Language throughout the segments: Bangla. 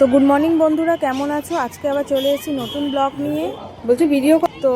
তো গুড মর্নিং বন্ধুরা কেমন আছো? আজকে আবার চলে এসেছি নতুন ব্লগ নিয়ে। বলছি ভিডিও তো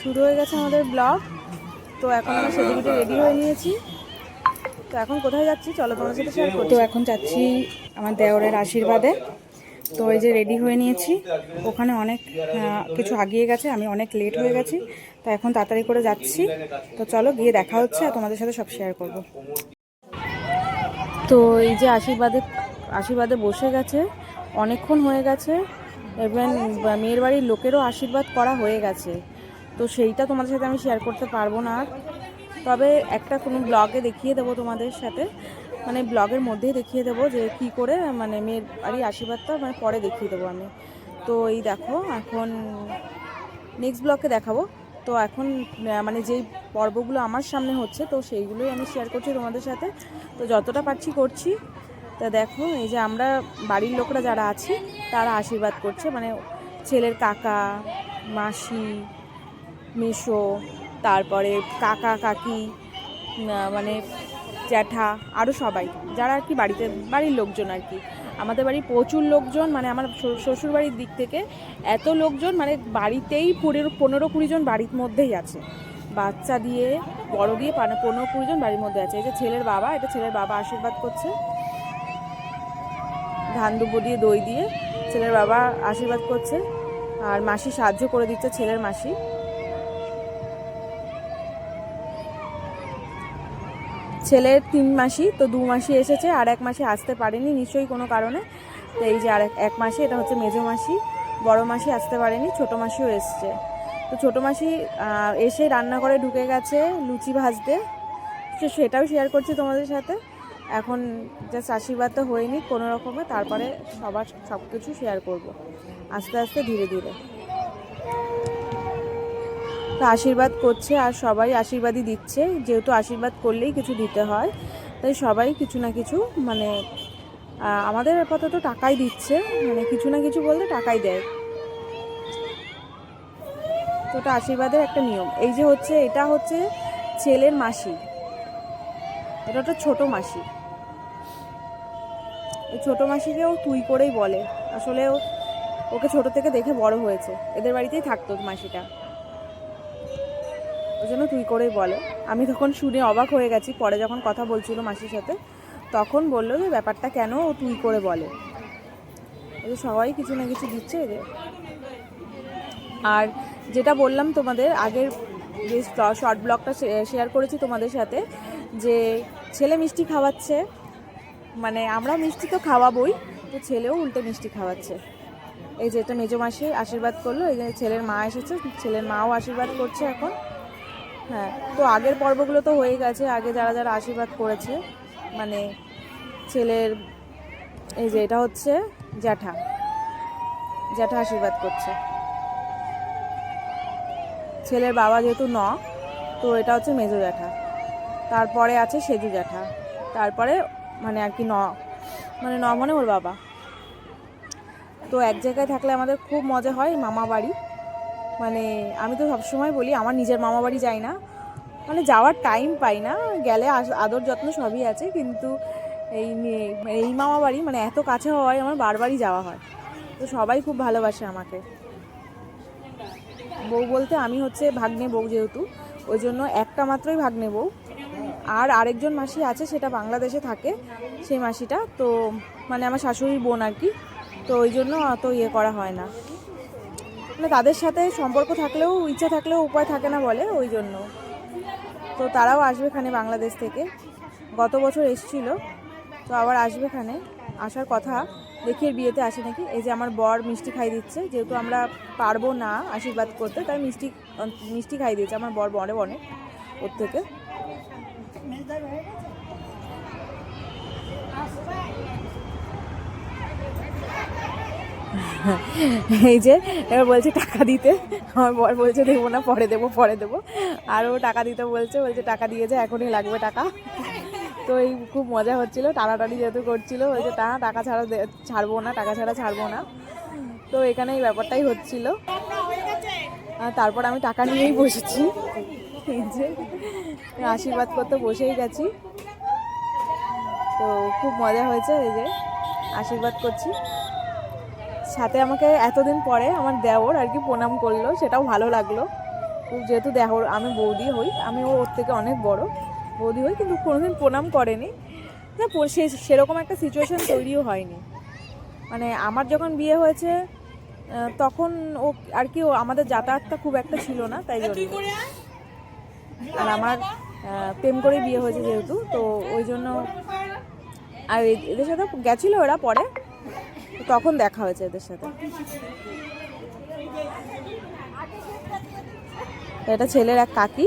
শুরু হয়ে গেছে আমাদের ব্লগ তো এখন আমরা সেদিকে রেডি হয়ে নিয়েছি। তো এখন কোথায় যাচ্ছি? চলো তোমার সাথে শেয়ার করছি তো এখন যাচ্ছি আমার দেওরের আশীর্বাদে। তো এই যে রেডি হয়ে নিয়েছি। ওখানে অনেক কিছু আগিয়ে গেছে। আমি অনেক লেট হয়ে গেছি। তো এখন তাড়াতাড়ি করে যাচ্ছি। তো চলো গিয়ে দেখা হচ্ছে আর তোমাদের সাথে সব শেয়ার করব। তো এই যে আশীর্বাদে আশীর্বাদে বসে গেছে। অনেকক্ষণ হয়ে গেছে। এবং মেয়ের বাড়ির লোকেরও আশীর্বাদ করা হয়ে গেছে। তো সেইটা তোমাদের সাথে আমি শেয়ার করতে পারব না। তবে একটা কোনো ব্লগে দেখিয়ে দেবো তোমাদের সাথে। মানে ব্লগের মধ্যেই দেখিয়ে দেবো যে কি করে মানে মেয়ের বাড়ির আশীর্বাদটা মানে পরে দেখিয়ে দেবো আমি। তো এই দেখো, এখন নেক্সট ব্লগে দেখাবো। তো এখন মানে যেই পর্বগুলো আমার সামনে হচ্ছে, তো সেইগুলোই আমি শেয়ার করছি তোমাদের সাথে। তো যতটা পারছি করছি। তা দেখো, এই যে আমরা বাড়ির লোকরা যারা আছি, তারা আশীর্বাদ করছে। মানে ছেলের কাকা, মাসি, মেশো, তারপরে কাকা, কাকি মানে জ্যাঠা আরও সবাই। যারা আর কি বাড়িতে, বাড়ির লোকজন আর কি। আমাদের বাড়ি প্রচুর লোকজন মানে আমার শ্বশুর- বাড়ির দিক থেকে এত লোকজন মানে বাড়িতেই পনেরো পনেরো কুড়িজন বাড়ির মধ্যেই আছে। বাচ্চা দিয়ে, বড় দিয়ে, পনেরো কুড়িজন বাড়ির মধ্যে আছে। এই যে ছেলের বাবা, এটা ছেলের বাবা আশীর্বাদ করছে। ধান দুব্বো দিয়ে, দই দিয়ে ছেলের বাবা আশীর্বাদ করছে। আর মাসি সাহায্য করে দিচ্ছে ছেলের মাসি। ছেলের তিন মাসি, তো দু মাসি এসেছে, আর এক মাসি আসতে পারেনি নিশ্চয়ই কোনো কারণে। তো এই যে আর এক- মাসি, এটা হচ্ছে মেজো মাসি, বড় মাসি আসতে পারেনি, ছোট মাসিও এসছে। তো ছোট মাসি এসে রান্নাঘরে ঢুকে গেছে লুচি ভাজতে। সেটাও শেয়ার করছি তোমাদের সাথে। এখন জাস্ট আশীর্বাদ তো হয়নি কোনো রকমে, তারপরে সবার সব কিছু শেয়ার করব। আস্তে আস্তে ধীরে ধীরে। তো আশীর্বাদ করছে আর সবাই আশীর্বাদই দিচ্ছে, যেহেতু আশীর্বাদ করলেই কিছু দিতে হয়, তাই সবাই কিছু না কিছু মানে আমাদের আপাতত টাকাই দিচ্ছে মানে কিছু না কিছু বলতে টাকাই দেয়। তো ওটা আশীর্বাদের একটা নিয়ম। এই যে হচ্ছে, এটা হচ্ছে ছেলের মাসি। এটা একটা ছোট মাসি। ছোট মাসিকেও তুই করেই বলে। আসলে ওকে ছোট থেকে দেখে বড় হয়েছে। এদের বাড়িতেই থাকতো মাসিটা। ওই জন্য তুই করেই বলে। আমি তখন শুনে অবাক হয়ে গেছি। পরে যখন কথা বলছিল মাসির সাথে, তখন বলল যে, ব্যাপারটা কেন ও তুই করে বলে? যে সবাই কিছু না কিছু দিচ্ছে এদের। আর যেটা বললাম তোমাদের, আগের যে শর্ট ব্লগটা শেয়ার করেছি তোমাদের সাথে, যে ছেলে মিষ্টি খাওয়াচ্ছে মানে আমরা মিষ্টি তো খাওয়াবই, তো ছেলেও উল্টে মিষ্টি খাওয়াচ্ছে। এই যে এটা মেজো মাসি আশীর্বাদ করল, এই যে ছেলের মা এসেছে, ছেলের মাও আশীর্বাদ করছে এখন। হ্যাঁ তো আগের পর্বগুলো তো হয়ে গেছে, আগে যারা যারা আশীর্বাদ করেছে মানে ছেলের এই যে এটা হচ্ছে জ্যাঠা। জ্যাঠা আশীর্বাদ করছে। ছেলের বাবা যেহেতু ন, তো এটা হচ্ছে মেজো জ্যাঠা। তারপরে আছে সেজু জ্যাঠা। তারপরে মানে আর কি ন মানে ন মানে ওর বাবা। তো এক জায়গায় থাকলে আমাদের খুব মজা হয় মামা বাড়ি। মানে আমি তো সবসময় বলি আমার নিজের মামা বাড়ি যাই না। মানে যাওয়ার টাইম পাই না, গেলে আদর যত্ন সবই আছে, কিন্তু এই এই মামা বাড়ি মানে এত কাছে হওয়ায় আমার বারবারই যাওয়া হয়। তো সবাই খুব ভালোবাসে আমাকে। বউ বলতে আমি হচ্ছে ভাগ্নে বউ যেহেতু, ওই জন্য একটা মাত্রই ভাগ্নে বউ। আর আরেকজন মাসি আছে, সেটা বাংলাদেশে থাকে, সেই মাসিটা। তো মানে আমার শাশুড়ির বোন আর কি। তো ওই জন্য অত ইয়ে করা হয় না। মানে তাদের সাথে সম্পর্ক থাকলেও, ইচ্ছা থাকলেও উপায় থাকে না বলে, ওই জন্য। তো তারাও আসবে এখানে বাংলাদেশ থেকে। গত বছর এসছিল, তো আবার আসবে এখানে। আসার কথা, দেখি বিয়েতে আসে নাকি। এই যে আমার বর মিষ্টি খাই দিচ্ছে, যেহেতু আমরা পারব না আশীর্বাদ করতে, তাই মিষ্টি মিষ্টি খাই দিয়েছে। আমার বর বনে বনে, ওর থেকে। এই যে, এবার বলছে টাকা দিতে। আমার বর বলছে, দেবো না, পরে দেবো পরে দেবো। আর ও টাকা দিতে বলছে বলছে, টাকা দিয়েছে, এখনই লাগবে টাকা। তো এই খুব মজা হচ্ছিল, টানাটানি যেহেতু করছিল, বলছে, টা, টাকা ছাড়া ছাড়বো না, টাকা ছাড়া ছাড়বো না। তো এখানে এই ব্যাপারটাই হচ্ছিল। তারপর আমি টাকা নিয়েই বসেছি। এই যে, আশীর্বাদ করতে বসেই গেছি। তো খুব মজা হয়েছে এই যে, আশীর্বাদ করছি। সাথে আমাকে এতদিন পরে আমার দেওর আর কি প্রণাম করল, সেটাও ভালো লাগল। যেহেতু দেওর, আমি বৌদি হই, আমি ওর থেকে অনেক বড়, বৌদি হই, কিন্তু কোনোদিন প্রণাম করেনি। পো- সে, সেরকম একটা সিচুয়েশন তৈরিও হয়নি। মানে আমার যখন বিয়ে হয়েছে তখন ও, আর কি আমাদের যাতায়াতটা খুব একটা ছিল না, তাই জন্য। আর আমার প্রেম করে বিয়ে হয়েছে যেহেতু, তো ওই জন্য আর এদের সাথে গেছিল ওরা পরে, তখন দেখা হয়েছে এদের সাথে। এটা ছেলের এক কাকি,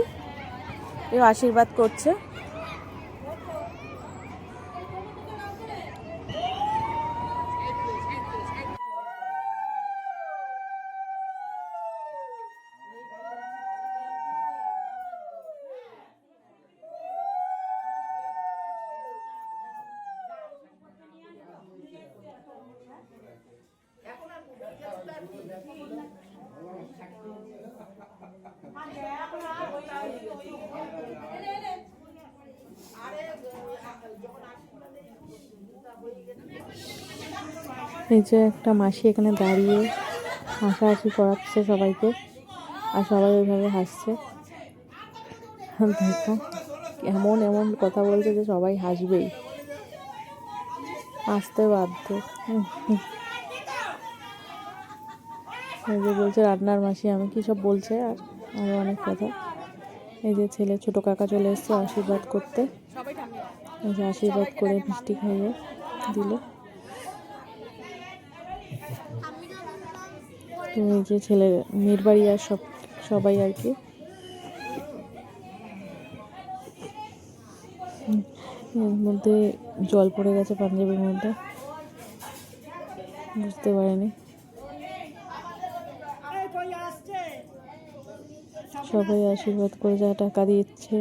কেউ আশীর্বাদ করছে। এই যে একটা মাসি এখানে দাঁড়িয়ে হাসাহাসি করাচ্ছে সবাইকে, আর সবাই ওইভাবে হাসছে। দেখো এমন এমন কথা বলছে যে সবাই হাসবেই। হাসতে বাধ্য। এই যে বলছে রান্নার মাসি, আমি কি সব বলছে? আর আরও অনেক কথা। এই যে ছেলে ছোট কাকা চলে এসছে আশীর্বাদ করতে। এই যে আশীর্বাদ করে মিষ্টি খাইয়ে দিল। তো এই যে ছেলের মেয়ের বাড়ি আর সব, সবাই আর কি। এর মধ্যে জল পড়ে গেছে পাঞ্জাবির মধ্যে। বুঝতে পারিনি। সবাই আশীর্বাদ করে যা টাকা দিচ্ছে।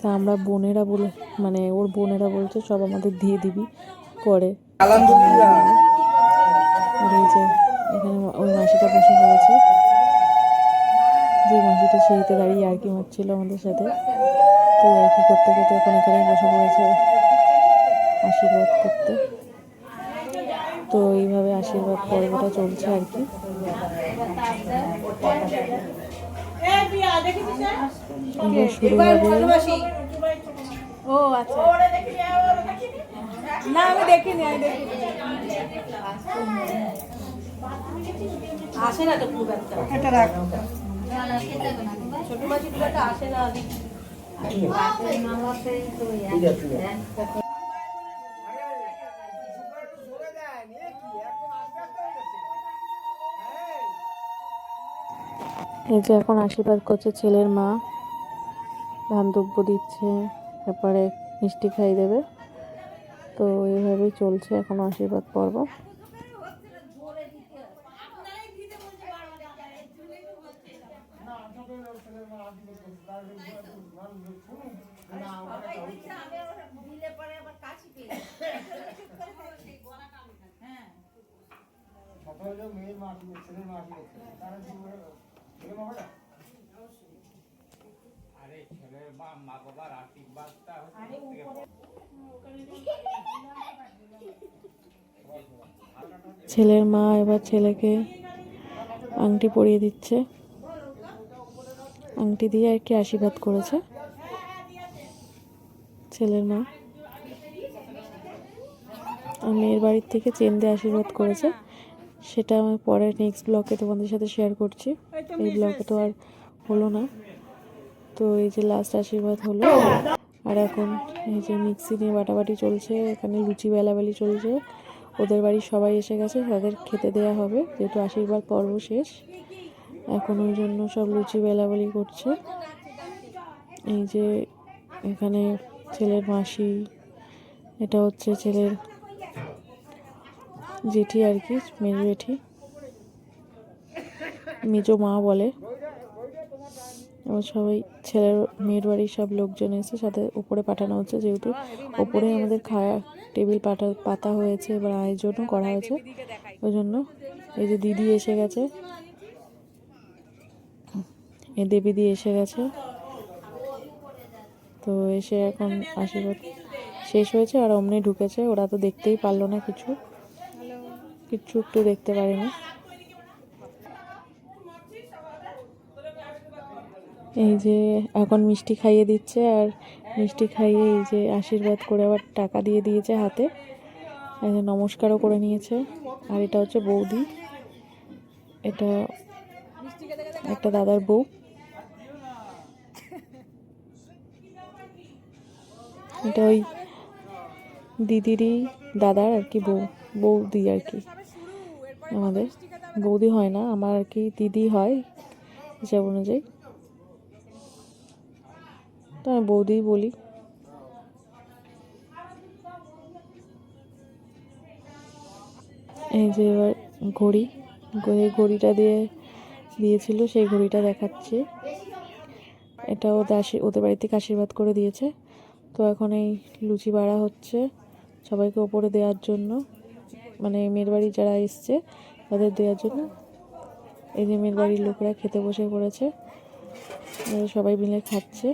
তা আমরা বোনেরা বলে মানে ওর বোনেরা বলছে, সব আমাদের দিয়ে দিবি, পরে। যে, এখানে ওই মাসিটা বসে পড়েছে। যে মাসিটা সিঁড়িতে দাঁড়িয়ে আর কি মারছিল আমাদের সাথে। তো আর কি করতে করতে এখন এখানেই বসে পড়েছে আশীর্বাদ করতে। তো এইভাবে আশীর্বাদ পর্বটা চলছে আর কি। ও আচ্ছা। না আমি দেখিনি আমি দেখিনি। আসে না তো খুব একটা। এটা রাখ। ছোট মাছি খুব একটা আসে না। এই যে এখন আশীর্বাদ করছে ছেলের মা। ধান দ্রব্য দিচ্ছে, তারপরে মিষ্টি খাই দেবে। তো এইভাবেই চলছে এখন আশীর্বাদ পর্ব। আরে ছেলের মা মা বাবার আশীর্বাদটা ছেলের মা এবার ছেলেকে আংটি পরিয়ে দিচ্ছে। আংটি দিয়ে আর কি আশীর্বাদ করেছে। ছেলের মা। মেয়ের বাড়ির থেকে চেন দিয়ে আশীর্বাদ করেছে। সেটা আমি পরে নেক্সট ব্লগে তোমাদের সাথে শেয়ার করছি। এই ব্লগে তো আর হলো না। তো এই যে লাস্ট আশীর্বাদ হলো। আর এখন এই যে মিক্সি নিয়ে বাটাবাটি চলছে এখানে লুচি বেলাবেলি চলছে। ওদের বাড়ির সবাই এসে গেছে তাদের খেতে দেয়া হবে যেহেতু আশীর্বাদ পর্ব শেষ। এখন ওই জন্য সব লুচি বেলাবেলি করছে। এই যে এখানে ছেলের মাসি এটা হচ্ছে ছেলের জেঠি আর কি, মেজো জেঠি। মেজো মা বলে। এবং সবাই ছেলের মেয়ের বাড়ির সব লোকজন এসে সাথে উপরে পাঠানো হচ্ছে যেহেতু। উপরে আমাদের খাওয়া টেবিল পাঠা, পাতা হয়েছে, এবার আয়োজনও করা হয়েছে। ওই জন্য এই যে দিদি এসে গেছে। এই দেবীদি এসে গেছে। তো এসে এখন আশীর্বাদ শেষ হয়েছে, আর অমনি ঢুকেছে। ওরা তো দেখতেই পারল না কিছু। কিচ্ছু একটু দেখতে পারিনি। এই যে এখন মিষ্টি খাইয়ে দিচ্ছে আর মিষ্টি খাইয়ে এই যে আশীর্বাদ করে আবার টাকা দিয়ে দিয়েছে হাতে। এই যে নমস্কারও করে নিয়েছে। আর এটা হচ্ছে বৌদি। এটা একটা দাদার বউ। এটা ওই দিদিরই দাদার আর কি বউ, বৌদি আর কি। আমাদের। বৌদি হয় না, আমার আর কি দিদি হয়, হিসাব অনুযায়ী। তো আমি বৌদিই বলি। এই যে এবার ঘড়ি ঘড়ি, ঘড়িটা দিয়ে দিয়েছিল, সেই ঘড়িটা দেখাচ্ছে। এটা ওদের আশী, ওদের বাড়ি থেকে আশীর্বাদ করে দিয়েছে। তো এখন এই লুচি বাড়া হচ্ছে, সবাইকে ওপরে দেওয়ার জন্য। মানে মেয়ের বাড়ি যারা এসছে তাদের দেওয়ার জন্য। এই যে মেয়ের বাড়ির লোকরা খেতে বসে পড়েছে সবাই মিলে খাচ্ছে।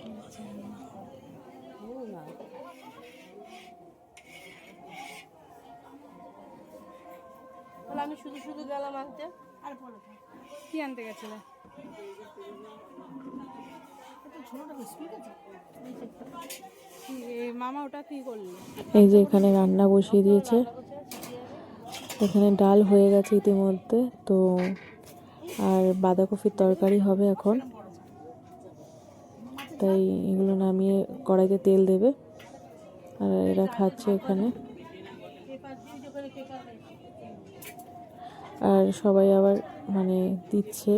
আমি শুধু শুধু গেলাম আনতে। আর বলো কি আনতে গেছিলে? মামা ওটা কি করলি? এই যে এখানে রান্না বসিয়ে দিয়েছে। এখানে ডাল হয়ে গেছে ইতিমধ্যে, তো আর বাঁধাকপির তরকারি হবে এখন। তাই এগুলো নামিয়ে কড়াইতে তেল দেবে, আর এরা খাচ্ছে এখানে। আর সবাই আবার মানে দিচ্ছে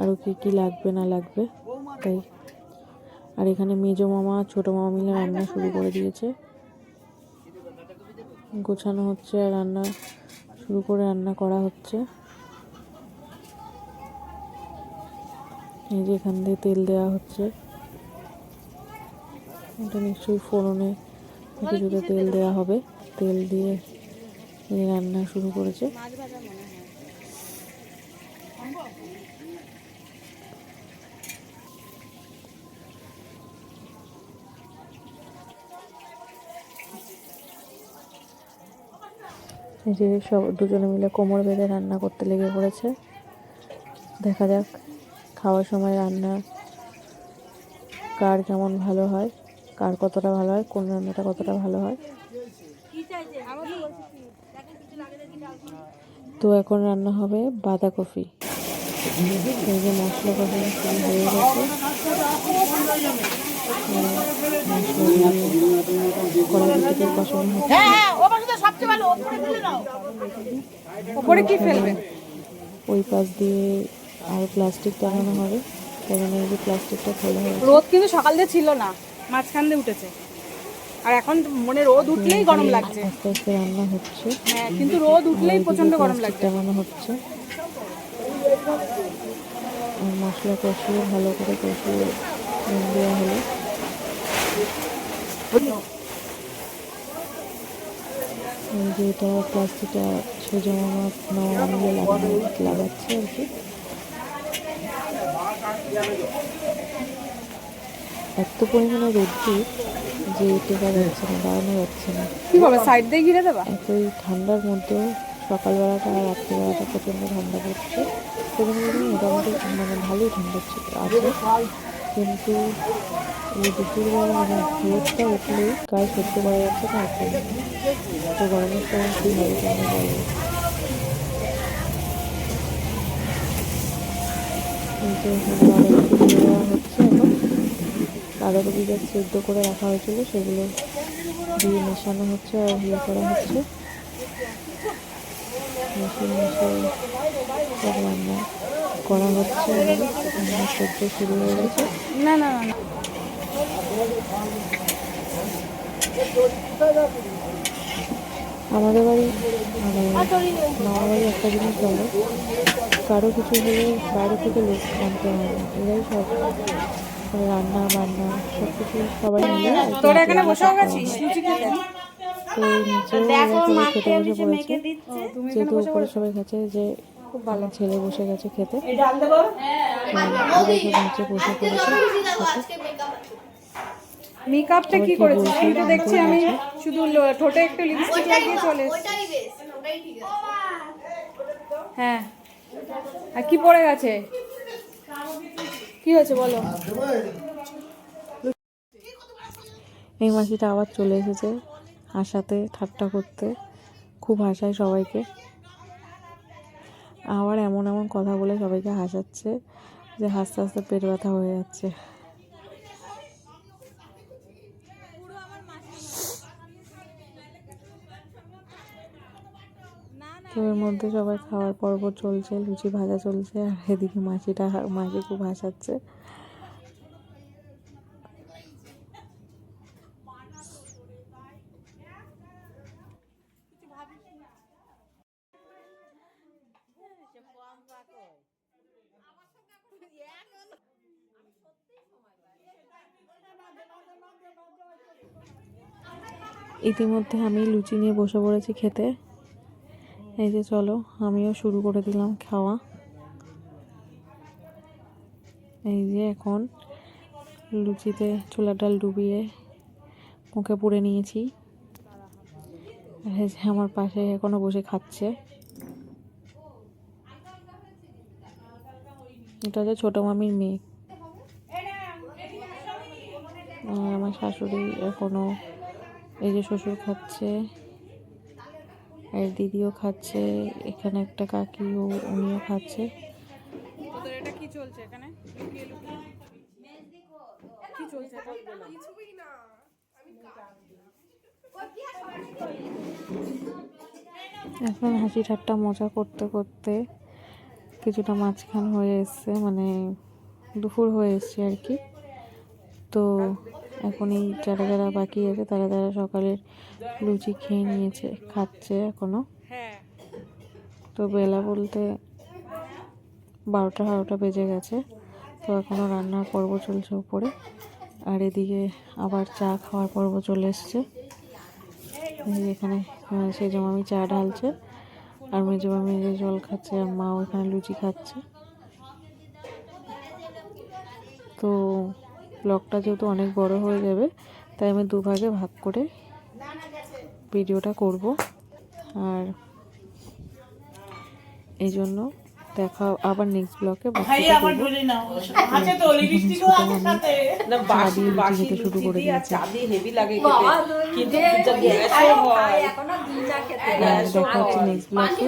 আরও কী কী লাগবে না লাগবে, তাই। আর এখানে মেজো মামা ছোটো মামা মিলে রান্না শুরু করে দিয়েছে। গোছানো হচ্ছে আর রান্না শুরু করে রান্না করা হচ্ছে। এই যে এখান দিয়ে তেল দেওয়া হচ্ছে। এটা নিশ্চয়ই ফোড়নে কিছুতে তেল দেওয়া হবে। তেল দিয়ে রান্না শুরু করেছে মাছ ভাজা মনে হয় এই যে সব দুজনে মিলে কোমর বেঁধে রান্না করতে লেগে পড়েছে। দেখা যাক খাওয়ার সময় রান্না কার কেমন ভালো হয়, কার কতটা ভালো হয়, কোন রান্নাটা কতটা ভালো হয়। তো এখন রান্না হবে বাঁধাকপি। এই যে মশলা কষানো শুরু হয়ে গেছে। কষানো হচ্ছে। ওপরে কি ফেলবে? ওই পাশ দিয়ে আর প্লাস্টিক টাঙানো হবে। সেখানে এই যে প্লাস্টিকটা খোলা হয়েছে। রোদ কিন্তু সকাল দিয়ে ছিল না মাঝখান দিয়ে উঠেছে। আর এখন মনে রোদ উঠলেই গরম লাগছে। আস্তে আস্তে রান্না হচ্ছে। হ্যাঁ কিন্তু রোদ উঠলেই প্রচণ্ড গরম লাগছে। টাঙানো হচ্ছে। আর মশলা কষিয়ে ভালো করে কষিয়ে দেওয়া হলো। এই যে এটা সেজো মামা মিলে লাগানো লাগাচ্ছে আর কি। এত পরিমাণে রোদ্দুর যে টেকা যাচ্ছে না দাঁড়ানো যাচ্ছে না। কি হবে সাইড দিয়ে ঘিরে দেবা? এতই ঠান্ডার মধ্যে সকালবেলাটা আর রাত্রিবেলাটা প্রচণ্ড ঠান্ডা পড়ছে। সেখানে মোটামুটি মানে ভালোই ঠান্ডা ছিল। আছে কিন্তু এই দুপুরবেলা মানে রোদটা উঠলেই গায়ে সহ্য করা যাচ্ছে না এখন তো গরমের সময় কী হবে কেন বলো? যে বাঁধাকপি যা সেদ্ধ করে রাখা হয়েছিল সেগুলো দিয়ে মেশানো হচ্ছে আর ইয়ে করা হচ্ছে। মেশিন মেশিয়ে রান্না। করা হচ্ছে সহ্য শুরু হয়ে গেছে। না না না আমাদের বাড়ি মানে মামার বাড়ি একটা জিনিস ভালো কারও কিছু হলে বাইরে থেকে লোক আনতে হয় না। এরাই সব রান্না বান্না সব কিছু সবাই মিলে তোরা এখানে গেছিস তো সবাই খেতে বসে পড়েছে। যেহেতু উপরে সবাই খাচ্ছে যে খুব ভালো ছেলে বসে গেছে খেতে। নিচে বসে পড়েছে মেকআপটা কি আবার কি করেছিস বলছে? দেখছি আমি শুধু ঠোঁটে একটু লিপস্টিক লাগিয়ে চলে। হ্যাঁ। আর কি পড়ে গেছে? কি হয়েছে বলো? এই মাসিটা আবার চলে এসেছে হাসাতে ঠাট্টা করতে। খুব হাসায় সবাইকে। আবার এমন এমন কথা বলে সবাইকে হাসাচ্ছে যে হাসতে হাসতে পেট ব্যথা হয়ে যাচ্ছে। তো এর মধ্যে সবাই খাওয়ার পর্ব চলছে, লুচি ভাজা চলছে, আর এদিকে মাসিটা, মাসি খুব হাসাচ্ছে। ইতিমধ্যে আমি লুচি নিয়ে বসে পড়েছি খেতে। এই যে চলো, আমিও শুরু করে দিলাম খাওয়া। এই যে এখন লুচিতে ছোলার ডাল ডুবিয়ে মুখে পুড়ে নিয়েছি। যে আমার পাশে এখনও বসে খাচ্ছে। এটা হচ্ছে ছোটো মামির মেয়ে। আমার শাশুড়ি এখনও এই যে শ্বশুর খাচ্ছে আর দিদিও খাচ্ছে এখানে একটা কাকিও উনিও খাচ্ছে। তোদের এটা কি চলছে এখানে? কি চলছে এখন হাসি ঠাট্টা মজা করতে করতে কিছুটা মাঝখান হয়ে এসছে মানে দুপুর হয়ে এসছে আর কি। তো এখন এই যারা যারা বাকি আছে তারা তারা সকালের লুচি খেয়ে নিয়েছে খাচ্ছে এখনও। তো বেলা বলতে বারোটা বারোটা বেজে গেছে। তো এখনও রান্নার পর্ব চলছে উপরে। আর এদিকে আবার চা খাওয়ার পর্ব চলে এসছে। এখানে আহ, সেজো মামি চা ঢালছে আর মেজো যে জল খাচ্ছে আর মা ওখানে লুচি খাচ্ছে। তো ব্লগটা যেহেতু অনেক বড় হয়ে যাবে তাই আমি দুভাগে ভাগ করে ভিডিওটা করব। আর এই জন্য দেখা আবার নেক্সট ব্লকে না বাসি বাসি খেতে শুরু করে হয়। দেখা হচ্ছে নেক্সট ব্লকে